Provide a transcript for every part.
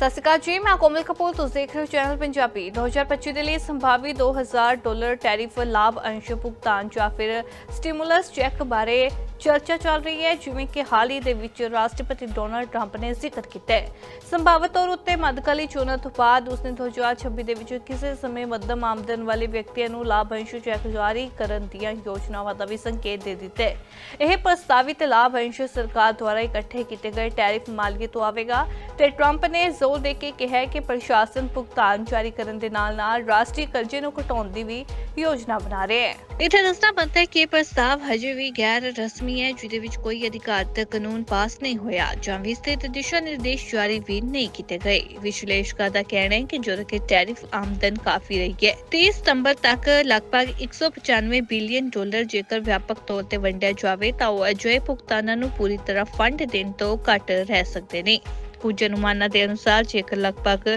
ਸਤਿ ਸ਼੍ਰੀ ਅਕਾਲ ਜੀ, ਮੈਂ ਕੋਮਲ ਕਪੂਰ, ਤੁਸੀਂ ਦੇਖ ਰਹੇ ਹੋ ਚੈਨਲ ਪੰਜਾਬੀ। 2025 ਦੇ ਲਈ ਸੰਭਾਵੀ 2000 ਡਾਲਰ ਟੈਰਿਫ ਲਾਭ, ਅੰਸ਼ ਭੁਗਤਾਨ ਜਾਂ ਫਿਰ ਸਟਿਮੂਲਸ ਚੈੱਕ ਬਾਰੇ ਚਰਚਾ ਚੱਲ ਰਹੀ ਹੈ, ਜਿਵੇਂ ਕਿ ਹਾਲ ਹੀ ਦੇ ਵਿੱਚ ਰਾਸ਼ਟਰਪਤੀ ਡੋਨਾਲਡ ਟਰੰਪ ਨੇ ਜ਼ਿਕਰ ਕੀਤਾ ਹੈ। ਸੰਭਾਵਤ ਤੌਰ ਉੱਤੇ ਮੱਧਕਾਲੀ ਚੋਣਾਂ ਤੋਂ ਬਾਅਦ ਉਸਨੇ 2026 ਦੇ ਵਿੱਚ ਕਿਸੇ ਸਮੇਂ ਮੱਧਮ ਆਮਦਨ ਵਾਲੇ ਵਿਅਕਤੀਆਂ ਨੂੰ ਲਾਭ, ਅੰਸ਼ ਚੈੱਕ ਜਾਰੀ ਕਰਨ ਦੀਆਂ ਯੋਜਨਾਵਾਂ ਦਾ ਵੀ ਸੰਕੇਤ ਦੇ ਦਿੱਤਾ ਹੈ। ਇਹ ਪ੍ਰਸਤਾਵਿਤ ਲਾਭ, ਅੰਸ਼ ਸਰਕਾਰ ਦੁਆਰਾ ਇਕੱਠੇ ਕੀਤੇ ਗਏ ਟੈਰਿਫ ਮਾਲੀਏ ਤੋਂ ਆਵੇਗਾ ਤੇ ਟਰੰਪ ਨੇ ਜ਼ੋਰ ਦੇ ਕੇ ਕਿਹਾ ਕਿ ਪ੍ਰਸ਼ਾਸਨ ਭੁਗਤਾਨ ਜਾਰੀ ਕਰਨ ਦੇ ਨਾਲ-ਨਾਲ ਰਾਸ਼ਟਰੀ ਕਰਜ਼ੇ ਨੂੰ ਘਟਾਉਣ ਦੀ ਵੀ ਯੋਜਨਾ ਬਣਾ ਰਿਹਾ ਹੈ। ਇੱਥੇ ਦੱਸਣਾ ਬਣਦਾ ਹੈ ਕਿ ਪ੍ਰਸਤਾਵ ਹਜੇ ਵੀ ਗੈਰ ਰਸਮੀ ਹੈ, ਜਿਹਦੇ ਵਿੱਚ ਕੋਈ ਅਧਿਕਾਰਤ ਕਾਨੂੰਨ ਪਾਸ ਨਹੀਂ ਹੋਇਆ ਜਾਂ ਵੀ ਦਿਸ਼ਾ ਨਿਰਦੇਸ਼ ਜਾਰੀ ਵੀ ਨਹੀਂ ਕੀਤੇ ਗਏ। ਵਿਸ਼ਲੇਸ਼ਕਾਂ ਦਾ ਕਹਿਣਾ ਹੈ ਕਿ ਜਦੋਂ ਕਿ ਟੈਰਿਫ ਆਮਦਨ ਕਾਫੀ ਰਹੀ ਹੈ। 30 ਸਤੰਬਰ ਤੱਕ ਲਗਭਗ 195 ਬਿਲੀਅਨ ਡਾਲਰ ਜੇਕਰ ਵਿਆਪਕ ਤੌਰ ਤੇ ਵੰਡਿਆ ਜਾਵੇ, ਤਾਂ ਉਹ ਅਜਿਹੇ ਭੁਗਤਾਨਾਂ ਨੂੰ ਪੂਰੀ ਤਰ੍ਹਾਂ ਫੰਡ ਦੇਣ ਤੋਂ ਘੱਟ ਰਹਿ ਸਕਦੇ ਨੇ। ਕੁਝ ਅਨੁਮਾਨਾਂ ਦੇ ਅਨੁਸਾਰ ਜੇਕਰ ਲਗਭਗ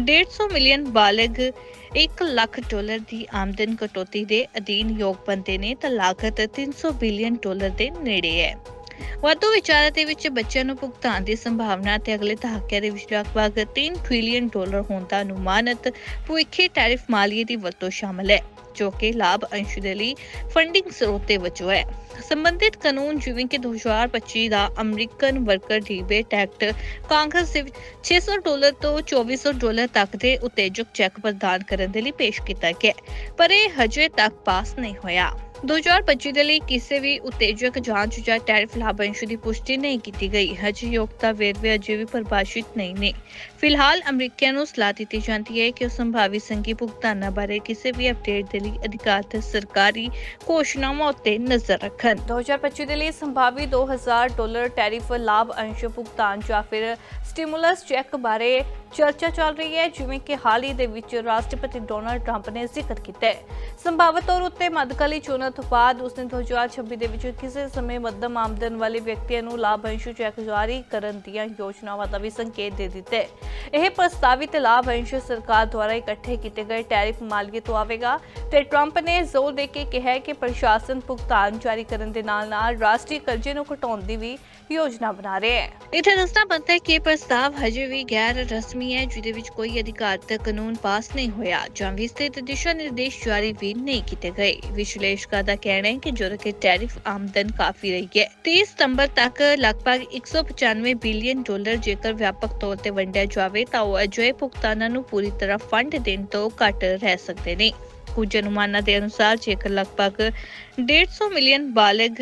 150 ਮਿਲੀਅਨ ਬਾਲਗ 1 ਲੱਖ ਡਾਲਰ ਦੀ ਆਮਦਨ ਕਟੌਤੀ ਦੇ ਅਧੀਨ ਯੋਗ ਬਣਦੇ ਨੇ, ਤਾਂ ਲਾਗਤ 300 ਬਿਲੀਅਨ ਡਾਲਰ ਦੇ ਨੇੜੇ ਹੈ। ਵਾਧੂ ਵਿਚਾਰਾਂ ਦੇ ਵਿੱਚ ਬੱਚਿਆਂ ਨੂੰ ਭੁਗਤਾਨ ਦੀ ਸੰਭਾਵਨਾ ਤੇ ਅਗਲੇ ਦਹਾਕਿਆਂ ਦੇ ਵਿੱਚ ਲਗਭਗ 3 ਟ੍ਰਿਲੀਅਨ ਡਾਲਰ ਹੋਣ ਦਾ ਅਨੁਮਾਨਤ ਭਵਿੱਖੀ ਟੈਰਿਫ ਮਾਲੀਏ ਦੀ ਵਰਤੋਂ ਸ਼ਾਮਲ ਹੈ। ਜੋ ਕਿ ਲਾਭ ਅੰਸ਼ ਦੇ ਲਈ ਫੰਡਿੰਗ ਸਰੋਤ ਦੇ ਵਜੋਂ ਹੈ। ਸੰਬੰਧਿਤ ਕਾਨੂੰਨ ਜਿਵੇਂ ਕਿ 2025 ਦਾ American worker rebate act Congress ਦੇ ਵਿੱਚ 600 ਡਾਲਰ ਤੋਂ 2400 ਡਾਲਰ ਤੱਕ ਦੇ ਉਤੇਜਕ ਚੈੱਕ ਪ੍ਰਦਾਨ ਕਰਨ ਦੇ ਲਈ ਪੇਸ਼ ਕੀਤਾ ਗਿਆ ਪਰ ਇਹ ਹਜੇ ਤੱਕ ਪਾਸ ਨਹੀਂ ਹੋਇਆ। 2025 ਦੇ ਲਈ ਕਿਸੇ ਵੀ ਉਤੇਜਕ ਜਾਂਚ ਜਾਂ ਟੈਰਿਫ ਲਾਭ ਅੰਸ਼ ਦੀ ਪੁਸ਼ਟੀ ਨਹੀਂ ਕੀਤੀ ਗਈ। ਹਜੇ ਯੋਗਤਾ ਵੇਰਵੇ ਅਜੇ ਵੀ ਪਰਿਭਾਸ਼ਿਤ ਨਹੀਂ ਨੇ। ਫਿਲਹਾਲ ਅਮਰੀਕੀਆਂ ਨੂੰ ਸਲਾਹ ਦਿੱਤੀ ਜਾਂਦੀ ਹੈ ਕਿ ਉਹ ਸੰਭਾਵੀ ਸੰਘੀ ਭੁਗਤਾਨਾਂ ਬਾਰੇ ਕਿਸੇ ਵੀ ਅਪਡੇਟ ਦੇ ਲਈ ਅਧਿਕਾਰਤ ਸਰਕਾਰੀ ਘੋਸ਼ਣਾਵਾਂ ਉੱਤੇ ਨਜ਼ਰ ਰੱਖਣ। 2025 ਦੇ ਲਈ ਸੰਭਾਵੀ 2000 ਡਾਲਰ ਟੈਰਿਫ ਲਾਭ ਅੰਸ਼ ਭੁਗਤਾਨ ਜਾਂ ਫਿਰ ਸਟਿਮੂਲਸ ਚੈੱਕ ਬਾਰੇ ਚਰਚਾ ਚੱਲ ਰਹੀ ਹੈ, ਜਿਵੇਂ ਕਿ ਹਾਲ ਹੀ ਦੇ ਵਿੱਚ ਰਾਸ਼ਟਰਪਤੀ ਡੋਨਲਡ ਟਰੰਪ ਨੇ ਜ਼ਿਕਰ ਕੀਤਾ ਹੈ। ਸੰਭਾਵਤ ਤੌਰ ਉੱਤੇ ਮੱਧਕਾਲੀ ਚੋਣਾਂ ਤੋਂ ਉਸਨੇ 2026 ਦੇ ਵਿੱਚ ਕਿਸੇ ਸਮੇਂ ਮੱਧਮ ਆਮਦਨ ਵਾਲੇ ਵਿਅਕਤੀਆਂ ਨੂੰ ਲਾਭ ਅੰਸ਼ ਚੈੱਕ ਜਾਰੀ ਕਰਨ ਦੀਆਂ ਯੋਜਨਾਵਾਂ ਦਾ ਵੀ ਸੰਕੇਤ ਦੇ ਦਿੱਤਾ ਹੈ। ਇਹ ਪ੍ਰਸਤਾਵਿਤ ਲਾਭ ਅੰਸ਼ ਸਰਕਾਰ ਦੁਆਰਾ ਇਕੱਠੇ ਕੀਤੇ ਗਏ ਟੈਰਿਫ ਮਾਲੀਏ ਤੋਂ ਆਵੇਗਾ ਤੇ ਟਰੰਪ ਨੇ ਜ਼ੋਰ ਦੇ ਕੇ ਕਿਹਾ ਕਿ ਪ੍ਰਸ਼ਾਸਨ ਭੁਗਤਾਨ ਜਾਰੀ ਕਰਨ ਦੇ ਨਾਲ-ਨਾਲ ਰਾਸ਼ਟਰੀ ਕਰਜ਼ੇ ਨੂੰ ਘਟਾਉਣ ਦੀ ਵੀ ਯੋਜਨਾ ਬਣਾ ਰਿਹਾ ਹੈ। ਇੱਥੇ ਦੱਸਣਾ ਬਣਦਾ ਹੈ ਕਿ ਪ੍ਰਸਤਾਵ ਹਜੇ ਵੀ ਗੈਰ ਰਸਮੀ ਹੈ, ਜਿਹਦੇ ਵਿੱਚ ਕੋਈ ਅਧਿਕਾਰਤ ਕਾਨੂੰਨ ਪਾਸ ਨਹੀਂ ਹੋਇਆ ਜਾਂ ਵੀ ਦਿਸ਼ਾ ਨਿਰਦੇਸ਼ ਜਾਰੀ ਵੀ ਨਹੀਂ ਕੀਤੇ ਗਏ। ਵਿਸ਼ਲੇਸ਼ਕਾਂ ਦਾ ਕਹਿਣਾ ਹੈ ਕਿ ਜਦੋਂ ਕਿ ਟੈਰਿਫ ਆਮਦਨ ਕਾਫੀ ਰਹੀ ਹੈ। 30 ਸਤੰਬਰ ਤੱਕ ਲਗਭਗ 195 ਬਿਲੀਅਨ ਡਾਲਰ ਜੇਕਰ ਵਿਆਪਕ ਤੌਰ ਤੇ ਵੰਡਿਆ ਜਾਵੇ, ਤਾਂ ਉਹ ਅਜਿਹੇ ਭੁਗਤਾਨਾਂ ਨੂੰ ਪੂਰੀ ਤਰ੍ਹਾਂ ਫੰਡ ਦੇਣ ਤੋਂ ਘੱਟ ਰਹਿ ਸਕਦੇ ਨੇ। ਕੁਝ ਅਨੁਮਾਨਾਂ ਦੇ ਅਨੁਸਾਰ ਜੇਕਰ ਲਗਭਗ 150 ਮਿਲੀਅਨ ਬਾਲਗ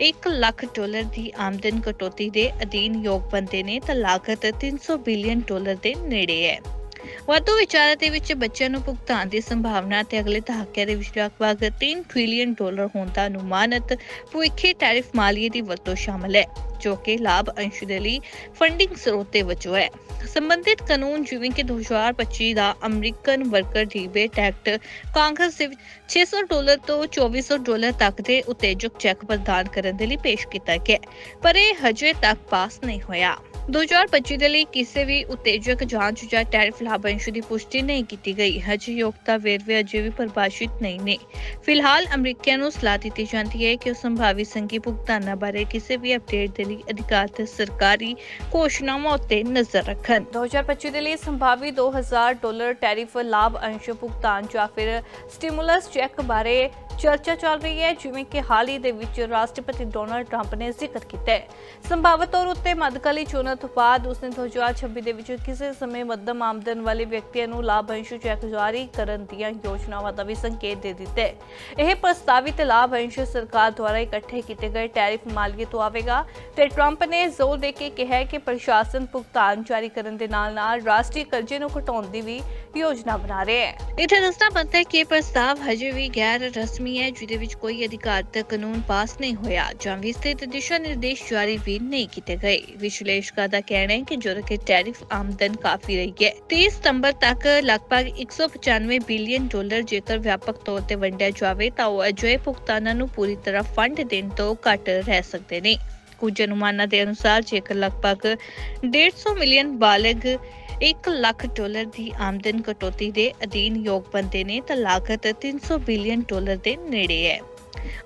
1 ਲੱਖ ਡਾਲਰ ਦੀ ਆਮਦਨ ਕਟੌਤੀ ਦੇ ਅਧੀਨ ਯੋਗ ਬਣਦੇ ਨੇ ਤਾਂ ਲਾਗਤ 300 ਬਿਲੀਅਨ ਡਾਲਰ ਦੇ ਨੇੜੇ ਹੈ। ਵਾਧੂ ਵਿਚਾਰਾਂ ਦੇ ਵਿੱਚ ਬੱਚਿਆਂ ਨੂੰ ਭੁਗਤਾਨ ਦੀ ਸੰਭਾਵਨਾ ਤੇ ਅਗਲੇ ਦਹਾਕਿਆਂ ਦੇ ਵਿੱਚ ਲਗਭਗ 3 ਟ੍ਰਿਲੀਅਨ ਡਾਲਰ ਹੋਣ ਦਾ ਅਨੁਮਾਨਤ ਭਵਿੱਖੀ ਟੈਰਿਫ ਮਾਲੀਏ ਦੀ ਵਰਤੋਂ ਸ਼ਾਮਲ ਹੈ। ਜੋ ਕਿ ਲਾਭ ਅੰਸ਼ ਦੇ ਲਈ ਫੰਡਿੰਗ ਸਰੋਤ ਦੇ ਵਜੋਂ ਹੈ। ਸੰਬੰਧਿਤ ਕਾਨੂੰਨ ਜਿਵੇਂ ਕਿ 2025 ਦਾ American worker rebate act Congress ਦੇ 600 ਡਾਲਰ ਤੋਂ 2400 ਡਾਲਰ ਤੱਕ ਦੇ ਉਤੇਜਕ ਚੈੱਕ ਪ੍ਰਦਾਨ ਕਰਨ ਦੇ ਲਈ ਪੇਸ਼ ਕੀਤਾ ਗਿਆ ਪਰ ਇਹ ਹਜੇ ਤੱਕ ਪਾਸ ਨਹੀਂ ਹੋਇਆ। 2025 ਦੇ ਲਈ ਕਿਸੇ ਵੀ ਉਤੇਜਕ ਜਾਂਚ ਜਾਂ ਟੈਰਿਫ ਲਾਭ ਦੀ ਪੁਸ਼ਟੀ ਨਹੀਂ ਕੀਤੀ ਗਈ। ਹਜੇ ਯੋਗਤਾ ਵੇਰਵੇ ਅਜੇ ਵੀ ਪਰਿਭਾਸ਼ਿਤ ਨਹੀਂ ਨੇ। ਫਿਲਹਾਲ ਅਮਰੀਕੀਆਂ ਨੂੰ ਸਲਾਹ ਦਿੱਤੀ ਜਾਂਦੀ ਹੈ ਕਿ ਉਹ ਸੰਭਾਵੀ ਸੰਘੀ ਭੁਗਤਾਨਾਂ ਬਾਰੇ ਕਿਸੇ ਵੀ ਅਪਡੇਟ ਦੇ ਲਈ ਅਧਿਕਾਰਤ ਸਰਕਾਰੀ ਘੋਸ਼ਣਾਵਾਂ ਉੱਤੇ ਨਜ਼ਰ ਰੱਖਣ। 2025 ਦੇ ਲਈ ਸੰਭਾਵੀ 2000 ਡਾਲਰ ਟੈਰਿਫ ਲਾਭ ਅੰਸ਼ ਭੁਗਤਾਨ ਜਾਂ ਫਿਰ ਸਟਿਮੂਲਸ ਚੈੱਕ ਬਾਰੇ ਚਰਚਾ ਚੱਲ ਰਹੀ ਹੈ, ਜਿਵੇਂ ਕਿ ਹਾਲ ਹੀ ਦੇ ਵਿੱਚ ਰਾਸ਼ਟਰਪਤੀ ਡੋਨਾਲਡ ਟਰੰਪ ਨੇ ਜ਼ਿਕਰ ਕੀਤਾ ਹੈ। ਸੰਭਾਵਤ ਤੌਰ ਉੱਤੇ ਮੱਧਕਾਲੀ ਚੋਣਾਂ ਤੋਂ ਬਾਅਦ ਉਸਨੇ 2026 ਦੇ ਵਿੱਚ ਕਿਸੇ ਸਮੇਂ ਮੱਧਮ ਆਮਦਨ ਵਾਲੇ ਵਿਅਕਤੀਆਂ ਨੂੰ ਲਾਭ ਚੈੱਕ ਜਾਰੀ ਕਰਨ ਦੀਆਂ ਯੋਜਨਾਵਾਂ ਦਾ ਵੀ ਸੰਕੇਤ ਦੇ ਦਿੱਤਾ ਹੈ। ਇਹ ਪ੍ਰਸਤਾਵਿਤ ਲਾਭ ਅੰਸ਼ ਸਰਕਾਰ ਦੁਆਰਾ ਇਕੱਠੇ ਕੀਤੇ ਗਏ ਟੈਰਿਫ ਮਾਲੀਏ ਤੋਂ ਆਵੇਗਾ ਤੇ ਟਰੰਪ ਨੇ ਜ਼ੋਰ ਦੇ ਕੇ ਕਿਹਾ ਕਿ ਪ੍ਰਸ਼ਾਸਨ ਭੁਗਤਾਨ ਜਾਰੀ ਕਰਨ ਦੇ ਨਾਲ-ਨਾਲ ਰਾਸ਼ਟਰੀ ਕਰਜ਼ੇ ਨੂੰ ਘਟਾਉਣ ਦੀ ਵੀ ਯੋਜਨਾ ਬਣਾ ਰਿਹਾ ਹੈ। ਇੱਥੇ ਦੱਸਣਾ ਬਣਦਾ ਹੈ ਕਿ ਇਹ ਪ੍ਰਸਤਾਵ ਹਜੇ ਵੀ ਗੈਰ ਰਸਮੀ ਹੈ, ਜਿਹਦੇ ਵਿੱਚ ਕੋਈ ਅਧਿਕਾਰਤ ਕਾਨੂੰਨ ਪਾਸ ਨਹੀਂ ਹੋਇਆ ਜਾਂ ਵੀ ਦਿਸ਼ਾ ਨਿਰਦੇਸ਼ ਜਾਰੀ ਵੀ ਨਹੀਂ ਕੀਤੇ ਗਏ। ਵਿਸ਼ਲੇਸ਼ਕਾਂ ਦਾ ਕਹਿਣਾ ਹੈ ਕਿ ਜਦੋਂ ਕਿ ਟੈਰਿਫ ਆਮਦਨ ਕਾਫੀ ਰਹੀ ਹੈ। 30 ਸਤੰਬਰ ਤੱਕ ਲਗਭਗ 195 ਬਿਲੀਅਨ ਡਾਲਰ ਜੇਕਰ ਵਿਆਪਕ ਤੌਰ ਤੇ ਵੰਡਿਆ ਜਾਵੇ, ਤਾਂ ਉਹ ਅਜਿਹੇ ਭੁਗਤਾਨਾਂ ਨੂੰ ਪੂਰੀ ਤਰ੍ਹਾਂ ਫੰਡ ਦੇਣ ਤੋਂ ਘੱਟ ਰਹਿ ਸਕਦੇ ਨੇ। ਕੁਝ ਅਨੁਮਾਨਾਂ ਦੇ ਅਨੁਸਾਰ ਜੇਕਰ ਲਗਭਗ 150 ਮਿਲੀਅਨ ਬਾਲਗ 1 ਲੱਖ ਡਾਲਰ ਦੀ ਆਮਦਨ ਕਟੌਤੀ ਦੇ ਅਧੀਨ ਯੋਗ ਬਣਦੇ ਨੇ, ਤਾਂ ਲਾਗਤ 300 ਬਿਲੀਅਨ ਡਾਲਰ ਦੇ ਨੇੜੇ ਹੈ।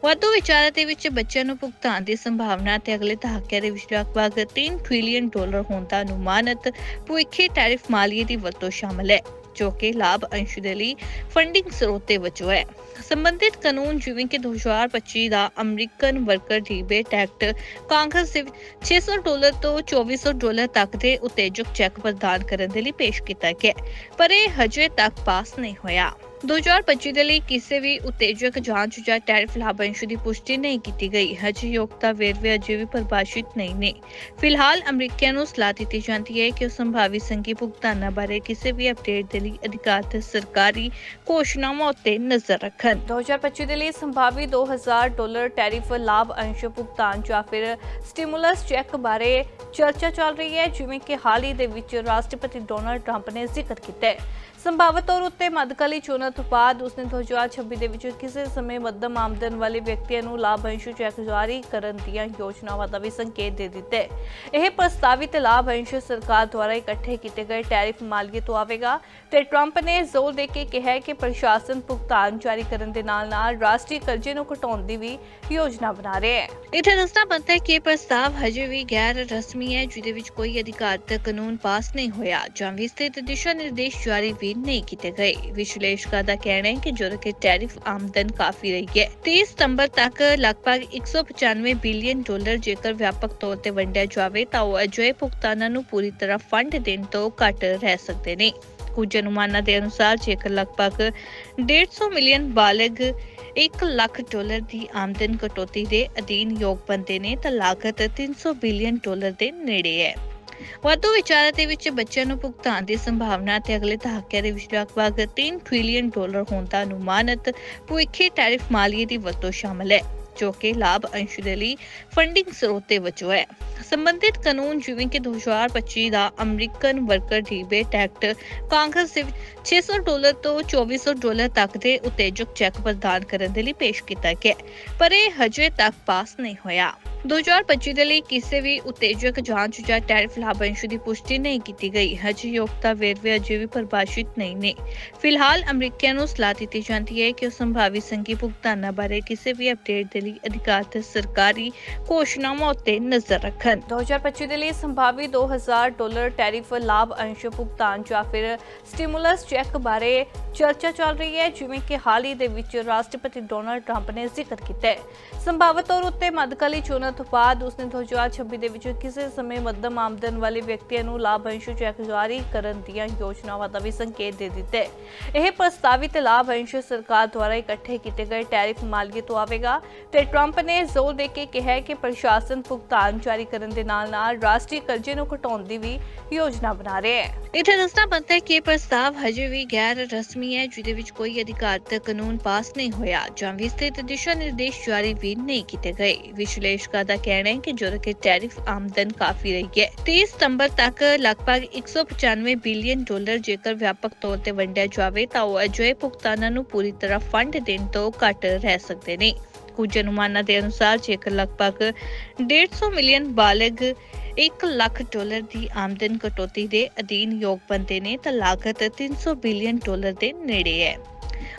ਵਾਧੂ ਵਿਚਾਰਾਂ ਦੇ ਵਿੱਚ ਬੱਚਿਆਂ ਨੂੰ ਭੁਗਤਾਨ ਦੀ ਸੰਭਾਵਨਾ ਤੇ ਅਗਲੇ ਦਹਾਕਿਆਂ ਦੇ ਵਿੱਚ ਲਗਭਗ 3 ਟ੍ਰਿਲੀਅਨ ਡਾਲਰ ਹੋਣ ਦਾ ਅਨੁਮਾਨਿਤ ਭਵਿੱਖੀ ਟੈਰਿਫ ਮਾਲੀਏ ਦੀ ਵਰਤੋਂ ਸ਼ਾਮਲ ਹੈ। ਜੋ ਕਿ ਲਾਭ ਅੰਸ਼ ਦੇ ਲਈ ਫੰਡਿੰਗ ਸਰੋਤ ਦੇ ਵਜੋਂ ਹੈ। ਸੰਬੰਧਿਤ ਕਾਨੂੰਨ ਜਿਵੇਂ ਕਿ 2025 ਦਾ American worker rebate act Congress ਦੇ ਵਿੱਚ 600 ਡਾਲਰ ਤੋਂ 2400 ਡਾਲਰ ਤੱਕ ਦੇ ਉਤੇਜਕ ਚੈੱਕ ਪ੍ਰਦਾਨ ਕਰਨ ਦੇ ਲਈ ਪੇਸ਼ ਕੀਤਾ ਗਿਆ ਪਰ ਇਹ ਹਜੇ ਤੱਕ ਪਾਸ ਨਹੀਂ ਹੋਇਆ। 2025 ਦੇ ਲਈ ਕਿਸੇ ਵੀ ਉਤੇਜਕ ਜਾਂਚ ਜਾਂ ਟੈਰਿਫ ਲਾਭਾਂਸ਼ ਦੀ ਪੁਸ਼ਟੀ ਨਹੀਂ ਕੀਤੀ ਗਈ। ਹਜੇ ਯੋਗਤਾ ਵੇਰਵੇ ਅਜੇ ਵੀ ਪਰਿਭਾਸ਼ਿਤ ਨਹੀਂ ਨੇ। ਫਿਲਹਾਲ ਅਮਰੀਕੀਆਂ ਨੂੰ ਸਲਾਹ ਦਿੱਤੀ ਜਾਂਦੀ ਹੈ ਕਿ ਉਹ ਸੰਭਾਵੀ ਸੰਘੀ ਭੁਗਤਾਨਾਂ ਬਾਰੇ ਕਿਸੇ ਵੀ ਅਪਡੇਟ ਦੇ ਲਈ ਅਧਿਕਾਰਤ ਸਰਕਾਰੀ ਘੋਸ਼ਣਾਵਾਂ ਉੱਤੇ ਨਜ਼ਰ ਰੱਖਣ। 2025 ਦੇ ਲਈ ਸੰਭਾਵੀ 2000 ਡਾਲਰ ਟੈਰਿਫ ਲਾਭ ਅੰਸ਼ ਭੁਗਤਾਨ ਜਾਂ ਫਿਰ ਸਟਿਮੂਲਸ ਚੈੱਕ ਬਾਰੇ ਚਰਚਾ ਚੱਲ ਰਹੀ ਹੈ, ਜਿਵੇਂ ਕਿ ਹਾਲ ਹੀ ਦੇ ਵਿੱਚ ਰਾਸ਼ਟਰਪਤੀ ਡੋਨਲਡ ਟਰੰਪ ਨੇ ਜ਼ਿਕਰ ਕੀਤਾ ਹੈ। ਸੰਭਾਵਤ ਤੌਰ ਉੱਤੇ ਮੱਧਕਾਲੀ ਚੋਣਾਂ ਤੋਂ ਬਾਅਦ ਉਸਨੇ 2026 ਦੇ ਵਿੱਚ ਕਿਸੇ ਸਮੇਂ ਮੱਧਮ ਆਮਦਨ ਵਾਲੇ ਵਿਅਕਤੀਆਂ ਨੂੰ ਲਾਭ ਅੰਸ਼ ਚੈੱਕ ਜਾਰੀ ਕਰਨ ਦੀਆਂ ਯੋਜਨਾਵਾਂ ਦਾ ਵੀ ਸੰਕੇਤ ਦੇ ਦਿੱਤਾ ਇਹ ਪ੍ਰਸਤਾਵਿਤ ਲਾਭ ਅੰਸ਼ ਸਰਕਾਰ ਦੁਆਰਾ ਇਕੱਠੇ ਕੀਤੇ ਗਏ ਟੈਰਿਫ ਮਾਲੀਏ ਤੋਂ ਆਵੇਗਾ ਤੇ ਟਰੰਪ ਨੇ ਜ਼ੋਰ ਦੇ ਕੇ ਕਿਹਾ ਕਿ ਪ੍ਰਸ਼ਾਸਨ ਭੁਗਤਾਨ ਜਾਰੀ ਕਰਨ ਦੇ ਨਾਲ-ਨਾਲ ਰਾਸ਼ਟਰੀ ਕਰਜ਼ੇ ਨੂੰ ਘਟਾਉਣ ਦੀ ਵੀ ਯੋਜਨਾ ਬਣਾ ਰਿਹਾ ਹੈ। ਇੱਥੇ ਦੱਸਣਾ ਬਣਦਾ ਹੈ ਕਿ ਇਹ ਪ੍ਰਸਤਾਵ ਹਜੇ ਵੀ ਗੈਰ ਰਸਮੀ ਹੈ, ਜਿਹਦੇ ਵਿੱਚ ਕੋਈ ਅਧਿਕਾਰਤ ਕਾਨੂੰਨ ਪਾਸ ਨਹੀਂ ਹੋਇਆ ਜਾਂ ਵਿਸਤ੍ਰਿਤ ਦਿਸ਼ਾ ਨਿਰਦੇਸ਼ ਜਾਰੀ ਵੀ ਨਹੀਂ ਕੀਤੇ ਗਏ। ਵਿਸ਼ਲੇਸ਼ਕਾਂ ਦਾ ਕਹਿਣਾ ਹੈ ਕਿ ਜਦੋਂ ਕਿ ਟੈਰਿਫ ਆਮਦਨ ਕਾਫੀ ਰਹੀ ਹੈ 30 ਸਤੰਬਰ ਤੱਕ ਲਗਭਗ 195 ਬਿਲੀਅਨ ਡਾਲਰ ਜੇਕਰ ਵਿਆਪਕ ਤੌਰ ਤੇ ਵੰਡਿਆ ਜਾਵੇ, ਤਾਂ ਉਹ ਅਜਿਹੇ ਭੁਗਤਾਨਾਂ ਨੂੰ ਪੂਰੀ ਤਰ੍ਹਾਂ ਫੰਡ ਦੇਣ ਤੋਂ ਘੱਟ ਰਹਿ ਸਕਦੇ ਨੇ। ਕੁਝ ਅਨੁਮਾਨਾਂ ਦੇ ਅਨੁਸਾਰ ਜੇਕਰ ਲਗਭਗ 150 ਮਿਲੀਅਨ ਬਾਲਗ 1 ਲੱਖ ਡਾਲਰ ਦੀ ਆਮਦਨ ਕਟੌਤੀ ਦੇ ਅਧੀਨ ਯੋਗ ਬੰਦੇ ਨੇ, ਤਾਂ ਲਾਗਤ 300 ਬਿਲੀਅਨ ਡਾਲਰ ਦੇ ਨੇੜੇ ਹੈ। ਵਾਧੂ ਵਿਚਾਰਾਂ ਦੇ ਵਿੱਚ ਬੱਚਿਆਂ ਨੂੰ ਭੁਗਤਾਨ ਦੀ ਸੰਭਾਵਨਾ ਤੇ ਅਗਲੇ ਦਹਾਕਿਆਂ ਦੇ ਵਿੱਚ ਲਗਭਗ 3 ਟ੍ਰਿਲੀਅਨ ਡਾਲਰ ਹੋਣ ਦਾ ਅਨੁਮਾਨਿਤ ਭਵਿੱਖੀ ਟੈਰਿਫ ਮਾਲੀਏ ਦੀ ਵਰਤੋਂ ਸ਼ਾਮਲ ਹੈ, ਜੋ ਕਿ ਲਾਭ ਅੰਸ਼ ਦੇ ਲਈ ਫੰਡਿੰਗ ਸਰੋਤ ਦੇ ਵਜੋਂ ਹੈ। ਸੰਬੰਧਿਤ ਕਾਨੂੰਨ ਜਿਵੇਂ ਕਿ 2025 ਦਾ American worker rebate act Congress ਦੇ 600 ਡਾਲਰ ਤੋਂ 2400 ਡਾਲਰ ਤੱਕ ਦੇ ਉਤੇਜਕ ਚੈੱਕ ਪ੍ਰਦਾਨ ਕਰਨ ਦੇ ਲਈ ਪੇਸ਼ ਕੀਤਾ ਗਿਆ, ਪਰ ਇਹ ਹਜੇ ਤੱਕ ਪਾਸ ਨਹੀਂ ਹੋਇਆ। 2025 ਦੇ ਲਈ ਕਿਸੇ ਵੀ ਉਤੇਜਕ ਜਾਂਚ ਜਾਂ ਟੈਰਿਫ ਲਾਭਾਂਸ਼ ਦੀ ਪੁਸ਼ਟੀ ਨਹੀਂ ਕੀਤੀ ਗਈ। ਹਜੇ ਯੋਗਤਾ ਵੇਰਵੇ ਅਜੇ ਵੀ ਪਰਿਭਾਸ਼ਿਤ ਨਹੀਂ ਨੇ। ਫਿਲਹਾਲ ਅਮਰੀਕੀਆਂ ਨੂੰ ਸਲਾਹ ਦਿੱਤੀ ਜਾਂਦੀ ਹੈ ਕਿ ਉਹ ਸੰਭਾਵੀ ਸੰਘੀ ਭੁਗਤਾਨਾਂ ਬਾਰੇ ਕਿਸੇ ਵੀ ਅਪਡੇਟ ਦੇ ਲਈ ਅਧਿਕਾਰਤ ਸਰਕਾਰੀ ਘੋਸ਼ਣਾਵਾਂ ਉੱਤੇ ਨਜ਼ਰ ਰੱਖਣ। 2025 ਦੇ ਲਈ ਸੰਭਾਵੀ 2000 ਡਾਲਰ ਟੈਰਿਫ ਲਾਭ ਅੰਸ਼ ਭੁਗਤਾਨ ਜਾਂ ਫਿਰ ਸਟਿਮੂਲਸ ਚੈੱਕ ਬਾਰੇ ਚਰਚਾ ਚੱਲ ਰਹੀ ਹੈ, ਜਿਵੇਂ ਕਿ ਹਾਲ ਹੀ ਦੇ ਵਿੱਚ ਰਾਸ਼ਟਰਪਤੀ ਡੋਨਲਡ ਟਰੰਪ ਨੇ ਜ਼ਿਕਰ ਕੀਤਾ ਹੈ। ਸੰਭਾਵਤ ਤੌਰ ਉੱਤੇ ਮੱਧਕਾਲੀ ਚੋਣਾਂ ਤੋਂ ਬਾਅਦ ਉਸਨੇ 2026 ਦੇ ਵਿੱਚ ਕਿਸੇ ਸਮੇਂ ਮੱਧਮ ਆਮਦਨ ਵਾਲੇ ਵਿਅਕਤੀਆਂ ਨੂੰ ਲਾਭ ਅੰਸ਼ ਚੈੱਕ ਜਾਰੀ ਕਰਨ ਦੀਆਂ ਯੋਜਨਾਵਾਂ ਦਾ ਵੀ ਸੰਕੇਤ ਦੇ ਦਿੱਤਾ ਇਹ ਪ੍ਰਸਤਾਵਿਤ ਲਾਭ ਅੰਸ਼ ਸਰਕਾਰ ਦੁਆਰਾ ਇਕੱਠੇ ਕੀਤੇ ਗਏ ਟੈਰਿਫ ਮਾਲੀਏ ਤੋਂ ਆਵੇਗਾ ਤੇ ਟਰੰਪ ਨੇ ਜ਼ੋਰ ਦੇ ਕੇ ਕਿਹਾ ਕਿ ਪ੍ਰਸ਼ਾਸਨ ਭੁਗਤਾਨ ਜਾਰੀ ਕਰਨ ਦੇ ਨਾਲ-ਨਾਲ ਰਾਸ਼ਟਰੀ ਕਰਜ਼ੇ ਨੂੰ ਘਟਾਉਣ ਦੀ ਵੀ ਯੋਜਨਾ ਬਣਾ ਰਿਹਾ ਹੈ। ਇੱਥੇ ਦੱਸਣਾ ਬਣਦਾ ਹੈ ਕਿ ਇਹ ਪ੍ਰਸਤਾਵ ਹਜੇ ਵੀ ਗੈਰ ਰਸਮੀ ਹੈ, ਜਿਹਦੇ ਵਿੱਚ ਕੋਈ ਅਧਿਕਾਰਤ ਕਾਨੂੰਨ ਪਾਸ ਨਹੀਂ ਹੋਇਆ ਜਾਂ ਵਿਸਤ੍ਰਿਤ ਦਿਸ਼ਾ ਨਿਰਦੇਸ਼ ਜਾਰੀ ਵੀ ਨਹੀਂ ਕੀਤੇ ਗਏ। ਵਿਸ਼ਲੇਸ਼ਕਾਂ ਦਾ ਕਹਿਣਾ ਹੈ ਕਿ ਜਦੋਂ ਕਿ ਟੈਰਿਫ ਆਮਦਨ ਕਾਫੀ ਰਹੀ ਹੈ। 30 ਸਤੰਬਰ ਤੱਕ ਲਗਭਗ 195 ਬਿਲੀਅਨ ਡਾਲਰ ਜੇਕਰ ਵਿਆਪਕ ਤੌਰ ਤੇ ਵੰਡਿਆ ਜਾਵੇ, ਤਾਂ ਉਹ ਅਜਿਹੇ ਭੁਗਤਾਨਾਂ ਨੂੰ ਪੂਰੀ ਤਰ੍ਹਾਂ ਫੰਡ ਦੇਣ ਤੋਂ ਘੱਟ ਰਹਿ ਸਕਦੇ ਨੇ। ਕੁਝ ਅਨੁਮਾਨਾਂ ਦੇ ਅਨੁਸਾਰ, ਜੇਕਰ ਲਗਭਗ 150 ਮਿਲੀਅਨ ਬਾਲਗ 1 ਲੱਖ ਡਾਲਰ ਦੀ ਆਮਦਨ ਕਟੌਤੀ ਦੇ ਅਧੀਨ ਯੋਗ ਬੰਦੇ ਨੇ, ਤਾਂ ਲਾਗਤ 300 ਬਿਲੀਅਨ ਡਾਲਰ ਦੇ ਨੇੜੇ ਹੈ।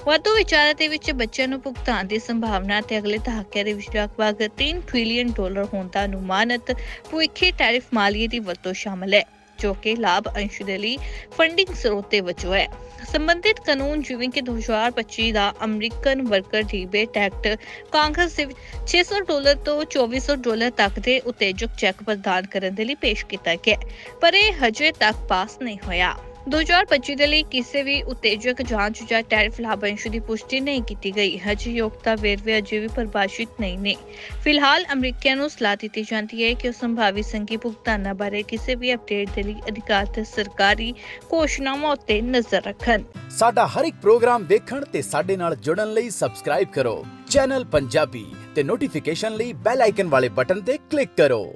ਵਾਧੂ ਵਿਚਾਰਾਂ ਵਿੱਚ ਬੱਚਿਆਂ ਨੂੰ ਭੁਗਤਾਨ ਦੀ ਸੰਭਾਵਨਾ ਤੇ ਅਗਲੇ ਦਹਾਕਿਆਂ ਦੇ ਵਿੱਚ ਲਗਭਗ 3 ਟ੍ਰਿਲੀਅਨ ਡਾਲਰ ਹੋਣ ਦਾ ਅਨੁਮਾਨਿਤ ਭਵਿੱਖੀ ਟੈਰਿਫ ਮਾਲੀਏ ਦੀ ਵਰਤੋਂ ਸ਼ਾਮਲ ਹੈ, ਜੋ ਕਿ ਲਾਭ ਅੰਸ਼ ਦੇ ਲਈ ਫੰਡਿੰਗ ਸਰੋਤ ਦੇ ਵਜੋਂ ਹੈ। ਸੰਬੰਧਿਤ ਕਾਨੂੰਨ ਜਿਵੇਂ ਕਿ 2025 ਦਾ American worker rebate act Congress ਦੇ ਵਿੱਚ 600 ਡਾਲਰ ਤੋਂ 2400 ਡਾਲਰ ਤੱਕ ਦੇ ਉਤੇਜਕ ਚੈੱਕ ਪ੍ਰਦਾਨ ਕਰਨ ਦੇ ਲਈ ਪੇਸ਼ ਕੀਤਾ ਗਿਆ ਪਰ ਇਹ ਹਜੇ ਤੱਕ ਪਾਸ ਨਹੀਂ ਹੋਇਆ। 2025 ਦੇ ਲਈ ਕਿਸੇ ਵੀ ਉਤੇਜਕ ਜਾਂਚ ਜਾਂ ਟੈਰਿਫ ਲਾਭਾਂਸ਼ ਦੀ ਪੁਸ਼ਟੀ ਨਹੀਂ ਕੀਤੀ ਗਈ। ਹਜੇ ਯੋਗਤਾ ਵੇਰਵੇ ਅਜੇ ਵੀ ਪਰਿਭਾਸ਼ਿਤ ਨਹੀਂ ਨੇ। ਫਿਲਹਾਲ ਅਮਰੀਕੀਆਂ ਨੂੰ ਸਲਾਹ ਦਿੱਤੀ ਜਾਂਦੀ ਹੈ ਕਿ ਉਹ ਸੰਭਾਵੀ ਸੰਘੀ ਭੁਗਤਾਨਾਂ ਬਾਰੇ ਕਿਸੇ ਵੀ ਅਪਡੇਟ ਦੇ ਲਈ ਅਧਿਕਾਰਤ ਸਰਕਾਰੀ ਘੋਸ਼ਣਾਵਾਂ ਉੱਤੇ ਨਜ਼ਰ ਰੱਖਣ। ਸਾਡਾ ਹਰ ਇੱਕ ਪ੍ਰੋਗਰਾਮ ਦੇਖਣ ਤੇ ਸਾਡੇ ਨਾਲ ਜੁੜਨ ਲਈ ਸਬਸਕ੍ਰਾਈਬ ਕਰੋ। ਚੈਨਲ ਪੰਜਾਬੀ ਤੇ ਨੋਟੀਫਿਕੇਸ਼ਨ ਲਈ ਬੈਲ ਆਈਕਨ ਵਾਲੇ ਬਟਨ ਤੇ ਕਲਿੱਕ ਕਰੋ।